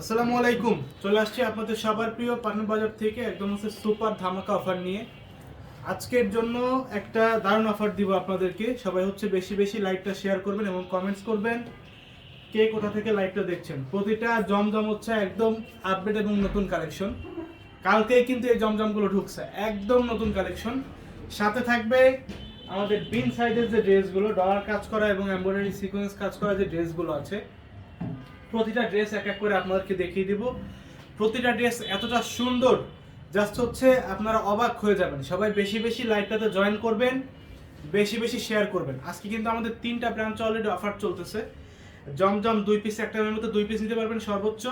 আসসালামু আলাইকুম। চলে আসছি আপনাদের সবার প্রিয় পাটনা বাজার থেকে একদম হচ্ছে সুপার ধামাকা অফার নিয়ে। আজকের জন্য একটা দারুণ অফার দিব আপনাদেরকে। সবাই হচ্ছে বেশি বেশি লাইকটা শেয়ার করবেন এবং কমেন্টস করবেন। কে কোথা থেকে লাইভটা দেখছেন? প্রতিটা জমজম হচ্ছে একদম আপডেট এবং নতুন কালেকশন কালকেই কিন্তু এই জমজমগুলো ঢুকছে। একদম নতুন কালেকশন সাথে থাকবে আমাদের বিন সাইডের যে ড্রেসগুলো ডলার কাজ করা এবং এমব্রয়ডারি সিকোয়েন্স কাজ করা যে ড্রেসগুলো আছে। প্রতিটা ড্রেস এক এক করে আপনাদেরকে দেখিয়ে দিব। প্রতিটা ড্রেস এতটা সুন্দর জাস্ট হচ্ছে আপনারা অবাক হয়ে যাবেন। সবাই বেশি বেশি লাইভটাতে জয়েন করবেন, বেশি বেশি শেয়ার করবেন। আজকে কিন্তু আমাদের তিনটা ব্রাঞ্চ অলরেডি অফার চলতেছে। জমজম দুই পিস একটা মতো দুই পিস নিতে পারবেন সর্বোচ্চ।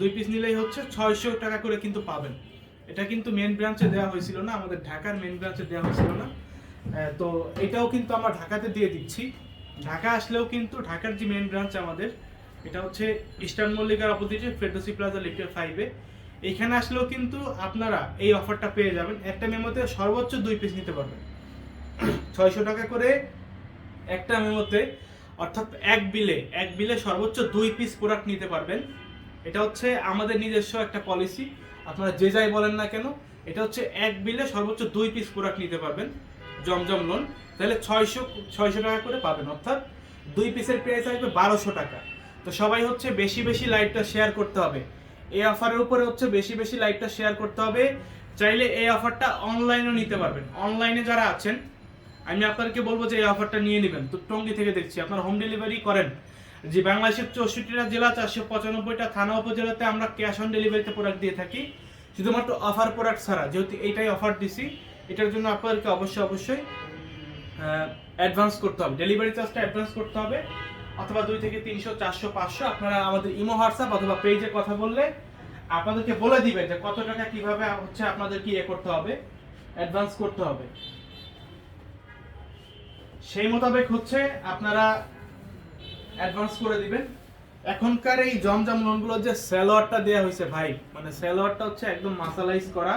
দুই পিস নিলেই হচ্ছে ছয়শো টাকা করে কিন্তু পাবেন। এটা কিন্তু মেন ব্রাঞ্চে দেওয়া হয়েছিল না, আমাদের ঢাকার মেন ব্রাঞ্চে দেওয়া হয়েছিল না। তো এটাও কিন্তু আমরা ঢাকাতে দিয়ে দিচ্ছি। ঢাকা আসলেও কিন্তু ঢাকার যে মেন ব্রাঞ্চ আমাদের এটা হচ্ছে ইস্টার্ন মল্লিকার অপোজিটে ফেরদোসি প্লাজা লিফটের ফাইভে এইখানে আসলেও কিন্তু আপনারা এই অফারটা পেয়ে যাবেন। একটা মেমোতে সর্বোচ্চ দুই পিস নিতে পারবেন। ছয়শো টাকা করে একটা মেমোতে, অর্থাৎ এক বিলে এক বিলে সর্বোচ্চ দুই পিস প্রোডাক্ট নিতে পারবেন। এটা হচ্ছে আমাদের নিজস্ব একটা পলিসি আপনারা যে যাই বলেন না কেন, এটা হচ্ছে এক বিলে সর্বোচ্চ দুই পিস প্রোডাক্ট নিতে পারবেন, জমজম লোন তাহলে ছয়শো ছয়শো টাকা করে পাবেন। অর্থাৎ দুই পিসের প্রাইস আসবে বারোশো টাকা। তো সবাই হচ্ছে বেশি বেশি লাইভটা শেয়ার করতে হবে। এই অফারের উপরে হচ্ছে বেশি বেশি লাইভটা শেয়ার করতে হবে। চাইলে এই অফারটা অনলাইনেও নিতে পারবেন। অনলাইনে যারা আছেন, আমি আপনাদেরকে বলব যে এই অফারটা নিয়ে নেবেন। তো টঙ্গি থেকে দেখছি, আপনারা হোম ডেলিভারি করেন। যে বাংলাদেশের চৌষট্টিটা জেলা, চারশো পঁচানব্বইটা থানা উপজেলাতে আমরা ক্যাশ অন ডেলিভারিতে প্রোডাক্ট দিয়ে থাকি। শুধুমাত্র অফার প্রোডাক্ট ছাড়া, যেহেতু এইটাই অফার দিছি, এটার জন্য আপনাদেরকে অবশ্যই অবশ্যই অ্যাডভান্স করতে হবে। ডেলিভারি চার্জটা অ্যাডভান্স করতে হবে। অথবা দুই থেকে তিনশো, চারশো, পাঁচশো, আপনারা আমাদের ইমো, হোয়াটসঅ্যাপ অথবা পেজে কথা বললে আপনাদেরকে বলে দিবে যে কত টাকা কীভাবে হচ্ছে আপনাদেরকে ইয়ে করতে হবে অ্যাডভান্স করতে হবে। সেই মোতাবেক হচ্ছে আপনারা অ্যাডভান্স করে দিবেন। এখনকার এই জমজম লোনগুলো যে স্যালোয়ারটা দেওয়া হয়েছে ভাই মানে স্যালোয়ারটা হচ্ছে একদম মাসালাইজ করা।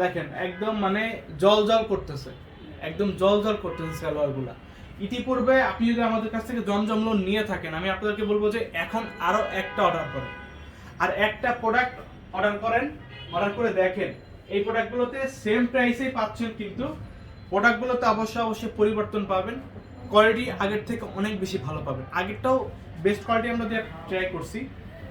দেখেন, একদম মানে জল জল করতেছে, একদম জল জল করতেছে স্যালোয়ারগুলা ইতিপূর্বে আপনি যদি আমাদের কাছ থেকে জমজম লোন নিয়ে থাকেন, আমি আপনাদেরকে বলব যে এখন আরও একটা অর্ডার করেন। আর একটা প্রোডাক্ট অর্ডার করেন অর্ডার করে দেখেন। এই প্রোডাক্টগুলোতে সেম প্রাইসেই পাচ্ছেন কিন্তু প্রোডাক্টগুলোতে অবশ্যই অবশ্যই পরিবর্তন পাবেন কোয়ালিটি আগের থেকে অনেক বেশি ভালো পাবেন। আগেরটাও বেস্ট কোয়ালিটি আমরা ট্রাই করছি,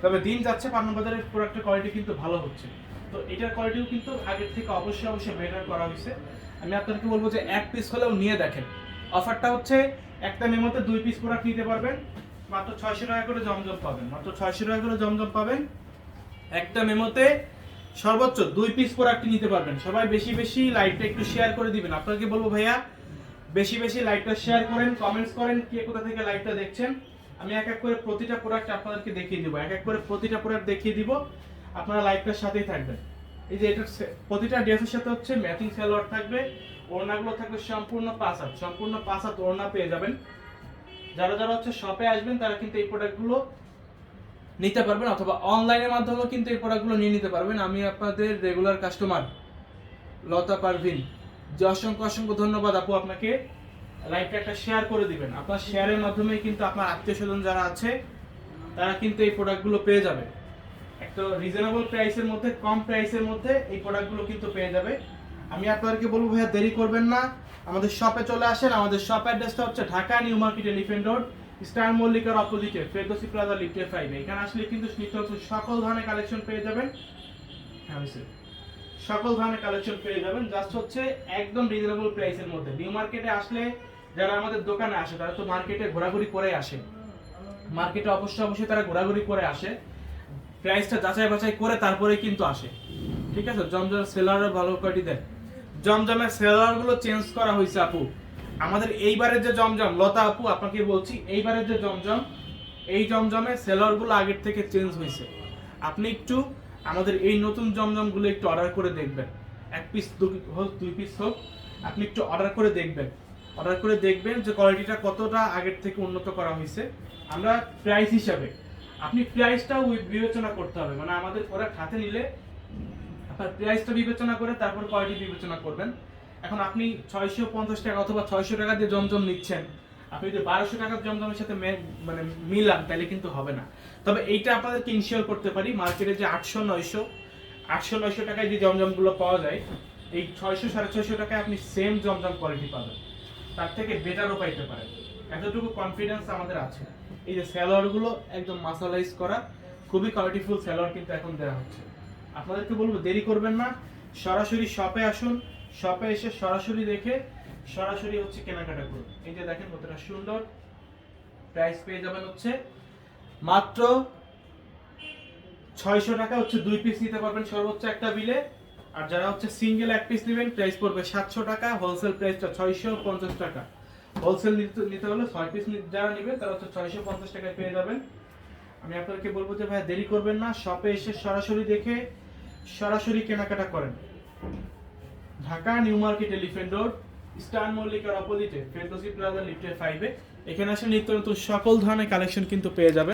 তবে দিন যাচ্ছে বাজারের প্রোডাক্টের কোয়ালিটি কিন্তু ভালো হচ্ছে। তো এটার কোয়ালিটিও কিন্তু আগের থেকে অবশ্যই অবশ্যই বেটার করা হয়েছে। আমি আপনাদেরকে বলব যে এক পিস হলেও নিয়ে দেখেন। অফারটা হচ্ছে একটা মেমোতে দুই পিস প্রোডাক্ট নিতে পারবেন। মাত্র ছয়শো টাকা করে জমজম পাবেন। মাত্র ছয়শো টাকা করে জমজম পাবেন। একটা মেমোতে সর্বোচ্চ দুই পিস প্রোডাক্ট নিতে পারবেন। সবাই বেশি বেশি লাইভটা একটু শেয়ার করে দিবেন। আপনাকে বলব, ভাইয়া, বেশি বেশি লাইভটা শেয়ার করেন কমেন্টস করেন, কে কোথা থেকে লাইভটা দেখছেন। আমি এক এক করে প্রতিটা প্রোডাক্ট আপনাদেরকে দেখিয়ে দিব। এক এক করে প্রতিটা প্রোডাক্ট দেখিয়ে দিব। আপনারা লাইভটার সাথেই থাকবেন। এই যে এটা প্রতিটা ড্রেসের সাথে হচ্ছে ম্যাচিং সালোয়ার থাকবে। ওড়নাগুলো থাকবে সম্পূর্ণ পাঁচ হাত সম্পূর্ণ পাঁচ হাত ওড়না পেয়ে যাবেন। যারা যারা হচ্ছে শপে আসবেন, তারা কিন্তু এই প্রোডাক্টগুলো নিতে পারবেন অথবা অনলাইনের মাধ্যমেও কিন্তু এই প্রোডাক্টগুলো নিয়ে নিতে পারবেন। আমি আপনাদের রেগুলার কাস্টমার লতা পারভিন। যে অসংখ্য অসংখ্য ধন্যবাদ আপু আপনাকে। লাইভটা একটা শেয়ার করে দিবেন। আপনার শেয়ারের মাধ্যমে কিন্তু আপনার আত্মীয় স্বজন যারা আছে, তারা কিন্তু এই প্রোডাক্টগুলো পেয়ে যাবে। একটা রিজনেবল প্রাইসের মধ্যে, কম প্রাইসের মধ্যে এই প্রোডাক্টগুলো কিন্তু পেয়ে যাবে। আমি আপনাদেরকে বলব ভাইয়া, দেরি করবেন না। আমাদের শপে চলে আসেন। আমাদের শপ অ্যাড্রেসটা হচ্ছে Dhaka new market elephant road, star মল্লিকার অপোজিটে, ফেরদোসি প্লাজা লিফটে ফাইভে এখানে আসলে কিন্তু সকল ধরনের কালেকশন পেয়ে যাবেন। হ্যাঁ সকল ধরনের কালেকশন পেয়ে যাবেন। জাস্ট হচ্ছে একদম রিজনেবল প্রাইসের মধ্যে। নিউ মার্কেটে আসলে যারা আমাদের দোকানে আসে, তারা তো মার্কেটে ঘোরাঘুরি করে আসে। মার্কেটে অবশ্যই অবশ্যই তারা ঘোরাঘুরি করে আসে। প্রাইসটা যাচাই বাছাই করে তারপরে কিন্তু আসে। ঠিক আছে? জমজম সেলারও ভালো কোয়ালিটি দেয়। জমজমের সেলারগুলো চেঞ্জ করা হয়েছে, আপু। আমাদের এইবারের যে জমজম, লতা আপু, আপনাকে বলছি, এইবারের যে জমজম, এই জমজমের সেলারগুলো আগের থেকে চেঞ্জ হয়েছে। আপনি একটু আমাদের এই নতুন জমজমগুলো একটু অর্ডার করে দেখবেন। এক পিস হোক, দুই পিস হোক, আপনি একটু অর্ডার করে দেখবেন। অর্ডার করে দেখবেন যে কোয়ালিটিটা কতটা আগের থেকে উন্নত করা হয়েছে। আমরা প্রাইস হিসাবে, আপনি প্রাইসটাও বিবেচনা করতে হবে। মানে আমাদের প্রোডাক্ট হাতে নিলে আপনার প্রাইসটা বিবেচনা করে তারপর কোয়ালিটি বিবেচনা করবেন? এখন আপনি ছয়শো পঞ্চাশ টাকা অথবা ছয়শো টাকা দিয়ে জমজম নিচ্ছেন। আপনি যদি বারোশো টাকার জমজমের সাথে মানে মিলান, তাহলে কিন্তু হবে না। তবে এইটা আপনাদেরকে ইনশিওর করতে পারি, মার্কেটে যে আটশো, নয়শো আটশো, নয়শো টাকায় যে জমজমগুলো পাওয়া যায়, এই ছয়শো, সাড়ে ছয়শো টাকায় আপনি সেম জমজম কোয়ালিটি পাবেন। তার থেকে বেটারও পাইতে পারেন। এতটুকু কনফিডেন্স আমাদের আছে। এই যে স্যালোয়ারগুলো একদম মাসালাইজ করা, খুবই কোয়ালিটিফুল স্যালোয়ার কিন্তু এখন দেওয়া হচ্ছে। আপনাদেরকে বলব, দেরি করবেন না। সরাসরি শপে আসুন। শপে এসে সরাসরি দেখে, সরাসরি হচ্ছে কেনাকাটা করুন। এই যে দেখেন কতটা সুন্দর প্রাইস পেয়ে যাবেন হচ্ছে। মাত্র ছয়শো টাকা হচ্ছে দুই পিস নিতে পারবেন সর্বোচ্চ একটা বিলে আর যারা হচ্ছে সিঙ্গেল এক পিস নেবেন প্রাইস পড়বে সাতশো টাকা হোলসেল প্রাইসটা ছয়শো পঞ্চাশ টাকা। হোলসেল নিতে হলে ছয় পিস যারা নেবে তারা হচ্ছে ছয়শো পঞ্চাশ টাকায় পেয়ে যাবেন। আমি আপনাদেরকে বলব যে ভাই দেরি করবেন না। শপে এসে সরাসরি দেখে সরাসরি কেনাকাটা করেন। Dhaka, new market elephant road star মল্লিকার অপোজিটে ফেরদোসি প্লাজা লিফটের ফাইভে এখানে আসলে নিত্য নতুন সকল ধরনের কালেকশন কিন্তু পেয়ে যাবেন।